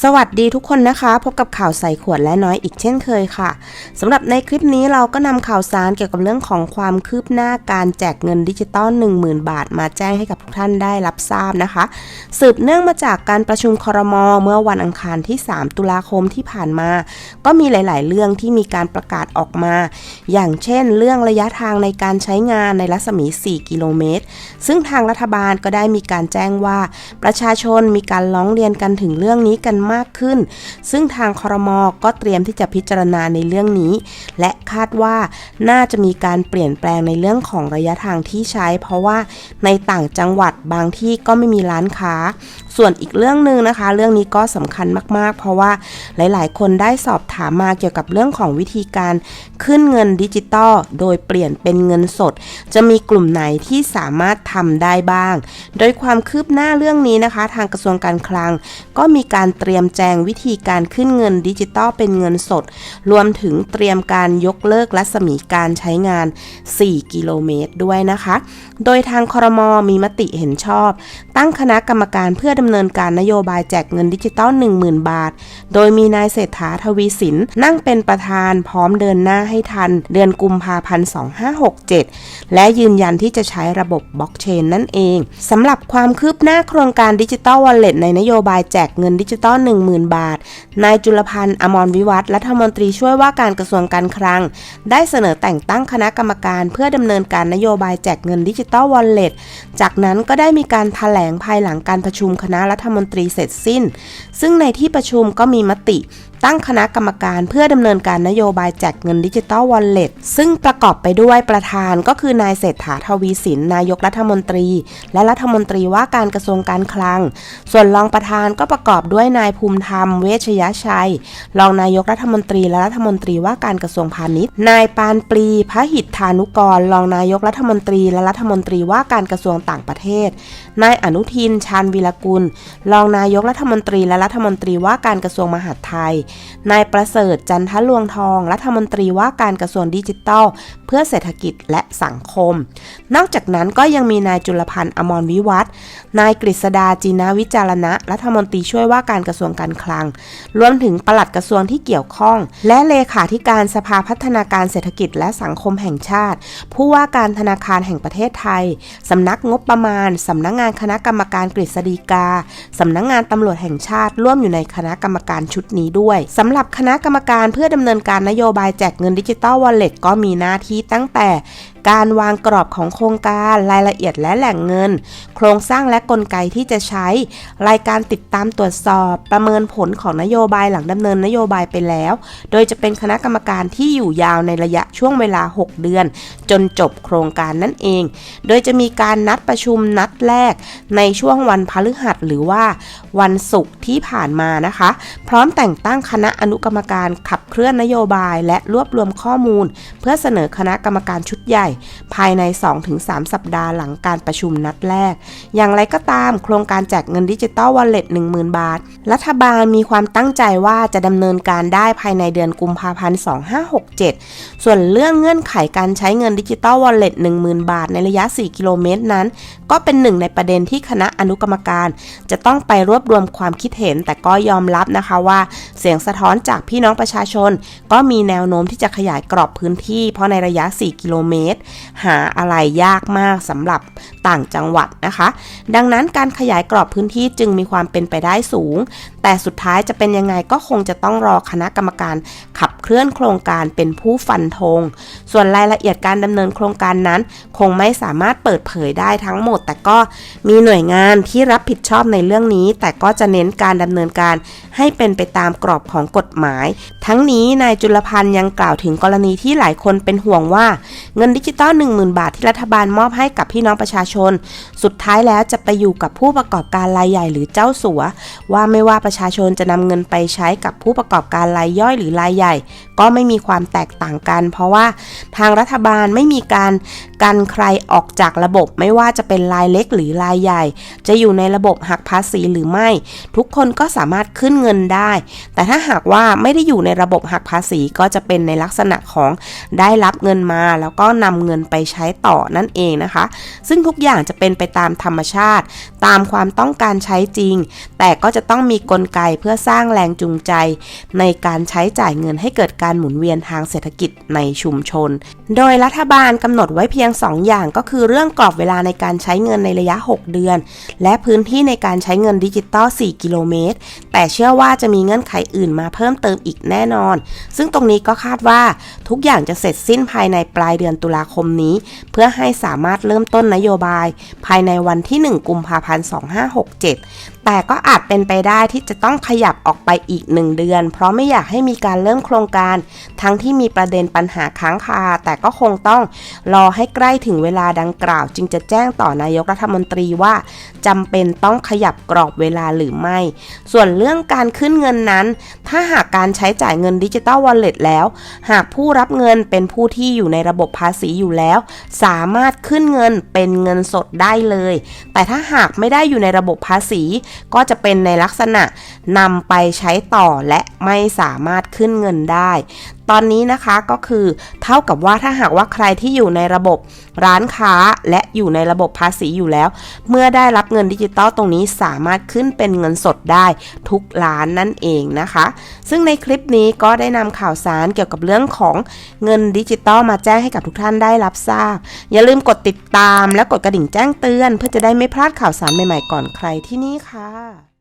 สวัสดีทุกคนนะคะ พบกับข่าวใส่ขวดและน้อยอีกเช่นเคยค่ะสำหรับในคลิปนี้เราก็นำข่าวสารเกี่ยวกับเรื่องของความคืบหน้าการแจกเงินดิจิตอล10,000 บาท มาแจ้งให้กับทุกท่านได้รับทราบนะคะ สืบเนื่องมาจากการประชุมครมเมื่อวันอังคารที่ 3 ตุลาคมที่ผ่านมา ก็มีหลาย ๆ เรื่องที่มีการประกาศออกมา อย่างเช่น เรื่องระยะทางในการใช้งานในรัศมี 4 กิโลเมตร ซึ่งทางรัฐบาลก็ได้มีการแจ้งว่า ประชาชนมีการร้องเรียนกันถึงเรื่องนี้กันมากขึ้น ซึ่งทางคอรมก็เตรียมที่จะพิจารณาในเรื่องนี้ และคาดว่าน่าจะมีการเปลี่ยนแปลงในเรื่องของระยะทางที่ใช้ เพราะว่าในต่างจังหวัดบางที่ก็ไม่มีร้านค้าส่วนอีกเรื่องหนึ่งนะคะ เรื่องนี้ก็สำคัญมากๆ เพราะว่าหลายๆ คนได้สอบถามมาเกี่ยวกับเรื่องของวิธีการขึ้นเงินดิจิตอลโดยเปลี่ยนเป็นเงินสด จะมีกลุ่มไหนที่สามารถทำได้บ้าง โดยความคืบหน้าเรื่องนี้นะคะ ทางกระทรวงการคลัง ก็มีการเตรียมแจงวิธีการขึ้นเงินดิจิตอลเป็นเงินสด รวมถึงเตรียมการยกเลิกรัศมีการใช้งาน 4 กิโลเมตรด้วยนะคะ โดยทางครมมีมติเห็นชอบ ตั้งคณะกรรมการเพื่อดำเนินการนโยบายแจกเงินดิจิตอล10,000 บาท โดยมีนายเศรษฐาทวีสินนั่งเป็นประธานพร้อมเดินหน้าให้ทัน เดือนกุมภาพันธ์ 2567 และยืนยันที่จะใช้ระบบบล็อกเชนนั่นเองสำหรับความคืบหน้าโครงการดิจิตอลวอลเล็ตในนโยบายแจกเงินดิจิตอล10,000 บาท นายจุลพันธ์อมรวิวัฒรัฐมนตรีช่วยว่าการกระทรวงการคลัง ได้เสนอแต่งตั้งคณะกรรมการเพื่อดำเนินการนโยบายแจกเงินดิจิตอลวอลเล็ตจากนั้นก็ได้มีการถแถลงภายหลังการประชุมคณะรัฐมนตรีเสร็จสิ้น ซึ่งในที่ประชุมก็มีมติ ตั้งคณะกรรมการเพื่อดำเนินการนโยบายแจกเงินดิจิตอลวอลเล็ตซึ่งประกอบไปด้วยประธานก็คือนายเศรษฐาทวีสิน นายกรัฐมนตรี และรัฐมนตรีว่าการกระทรวงการคลัง ส่วนรองประธานก็ประกอบด้วยนายภูมิธรรม เวชยชัย รองนายกรัฐมนตรีและรัฐมนตรีว่าการกระทรวงพาณิชย์ นายปานปรีพระหิทธานุกร รองนายกรัฐมนตรีและรัฐมนตรีว่าการกระทรวงต่างประเทศ นายอนุทิน ชาญวิรกุล รองนายกรัฐมนตรีและรัฐมนตรีว่าการกระทรวงมหาดไทยนายประเสริฐจันทลวงทอง รัฐมนตรีว่าการกระทรวงดิจิทัล เพื่อเศรษฐกิจและสังคม นอกจากนั้นก็ยังมีนายจุลพันธ์อมรวิวัฒน์นายกฤษดาจีนาวิจารณะ รัฐมนตรีช่วยว่าการกระทรวงการคลัง รวมถึงปลัดกระทรวงที่เกี่ยวข้อง และเลขาธิการสภาพัฒนาการเศรษฐกิจและสังคมแห่งชาติ ผู้ว่าการธนาคารแห่งประเทศไทย สำนักงบประมาณ สำนักงงานคณะกรรมการกฤษฎีกา สำนักงงานตำรวจแห่งชาติ ร่วมอยู่ในคณะกรรมการชุดนี้ด้วยสำหรับคณะกรรมการเพื่อดำเนินการนโยบายแจกเงินดิจิตอลวอลเล็ตก็มีหน้าที่ตั้งแต่ การวางกรอบของโครงการรายละเอียดและแหล่งเงิน โครงสร้างและกลไกที่จะใช้ รายการติดตามตรวจสอบประเมินผลของนโยบายหลังดำเนินนโยบายไปแล้ว โดยจะเป็นคณะกรรมการที่อยู่ยาวในระยะช่วงเวลา 6 เดือน จนจบโครงการนั่นเอง โดยจะมีการนัดประชุมนัดแรก ในช่วงวันพฤหัสหรือว่า วันศุกร์ที่ผ่านมานะคะ พร้อมแต่งตั้งคณะอนุกรรมการขับเคลื่อนนโยบาย และรวบรวมข้อมูล เพื่อเสนอคณะกรรมการชุดใหญ่ภายใน 2-3 สัปดาห์หลังการประชุมนัดแรก อย่างไรก็ตาม โครงการแจกเงินดิจิตอลวอลเล็ต10,000 บาท รัฐบาลมีความตั้งใจว่าจะดำเนินการได้ภายในเดือนกุมภาพันธ์ 2567 ส่วนเรื่องเงื่อนไขการใช้เงินดิจิตอลวอลเล็ต10,000 บาท ในระยะ 4 กิโลเมตรนั้น ก็เป็นหนึ่งในประเด็นที่คณะอนุกรรมการ จะต้องไปรวบรวมความคิดเห็น แต่ก็ยอมรับนะคะว่า เสียงสะท้อนจากพี่น้องประชาชน ก็มีแนวโน้มที่จะขยายกรอบพื้นที่ เพราะในระยะ 4 กิโลเมตรหาอะไรยากมากสำหรับต่างจังหวัดนะคะ ดังนั้นการขยายกรอบพื้นที่จึงมีความเป็นไปได้สูง แต่สุดท้ายจะเป็นยังไงก็คงจะต้องรอคณะกรรมการขับเคลื่อนโครงการเป็นผู้ฟันธง ส่วนรายละเอียดการดำเนินโครงการนั้น คงไม่สามารถเปิดเผยได้ทั้งหมด แต่ก็มีหน่วยงานที่รับผิดชอบในเรื่องนี้ แต่ก็จะเน้นการดำเนินการให้เป็นไปตามกรอบของกฎหมาย ทั้งนี้นายจุลพันธ์ยังกล่าวถึงกรณีที่หลายคนเป็นห่วงว่าเงินดิจิตอล10,000 บาทที่รัฐบาลมอบให้กับพี่น้องประชาชน สุดท้ายแล้วจะไปอยู่กับผู้ประกอบการรายใหญ่หรือเจ้าสัว ว่าไม่ว่าประชาชนจะนำเงินไปใช้กับผู้ประกอบการรายย่อยหรือรายใหญ่ ก็ไม่มีความแตกต่างกัน เพราะว่าทางรัฐบาลไม่มีการกันใครออกจากระบบไม่ว่าจะเป็นรายเล็กหรือรายใหญ่ จะอยู่ในระบบหักภาษีหรือไม่ ทุกคนก็สามารถขึ้นเงินได้ แต่ถ้าหากว่าไม่ได้อยู่ในระบบหักภาษีก็จะเป็นในลักษณะของได้รับเงินมาแล้วก็นำำเงินไปใช้ต่อนั่นเองนะคะ ซึ่งทุกอย่างจะเป็นไปตามธรรมชาติ ตามความต้องการใช้จริง แต่ก็จะต้องมีกลไกเพื่อสร้างแรงจูงใจ ในการใช้จ่ายเงินให้เกิดการหมุนเวียนทางเศรษฐกิจในชุมชน โดยรัฐบาลกำหนดไว้เพียง 2 อย่างก็คือเรื่องกรอบเวลาในการใช้เงินในระยะ 6 เดือน และพื้นที่ในการใช้เงินดิจิตอล4กิโลเมตร แต่เชื่อว่าจะมีเงื่อนไขอื่นมาเพิ่มเติมอีกแน่นอน ซึ่งตรงนี้ก็คาดว่าทุกอย่างจะเสร็จสิ้นภายในปลายเดือนตุลาคมนี้ เพื่อให้สามารถเริ่มต้นนโยบาย ภายในวันที่ 1 กุมภาพันธ์ 2567 แต่ก็อาจเป็นไปได้ที่จะต้องขยับออกไปอีก1เดือน เพราะไม่อยากให้มีการเริ่มโครงการ ทั้งที่มีประเด็นปัญหาค้างคา แต่ก็คงต้องรอให้ใกล้ถึงเวลาดังกล่าว จึงจะแจ้งต่อนายกรัฐมนตรีว่าจำเป็นต้องขยับกรอบเวลาหรือไม่ ส่วนเรื่องการขึ้นเงินนั้น ถ้าหากการใช้จ่ายเงินดิจิตอลวอลเล็ตแล้ว หากผู้รับเงินเป็นผู้ที่อยู่ในระบบภาษีอยู่แล้ว สามารถขึ้นเงินเป็นเงินสดได้เลย แต่ถ้าหากไม่ได้อยู่ในระบบภาษีก็จะเป็นในลักษณะนำไปใช้ต่อและไม่สามารถขึ้นเงินได้ตอนนี้นะคะก็คือเท่ากับว่าถ้าหากว่าใครที่อยู่ในระบบร้านค้าและอยู่ในระบบภาษีอยู่แล้ว เมื่อได้รับเงินดิจิตอลตรงนี้สามารถขึ้นเป็นเงินสดได้ทุกล้านนั่นเองนะคะ ซึ่งในคลิปนี้ก็ได้นำข่าวสารเกี่ยวกับเรื่องของเงินดิจิตอลมาแจ้งให้กับทุกท่านได้รับทราบ อย่าลืมกดติดตามและกดกระดิ่งแจ้งเตือน เพื่อจะได้ไม่พลาดข่าวสารใหม่ๆก่อนใครที่นี่ค่ะ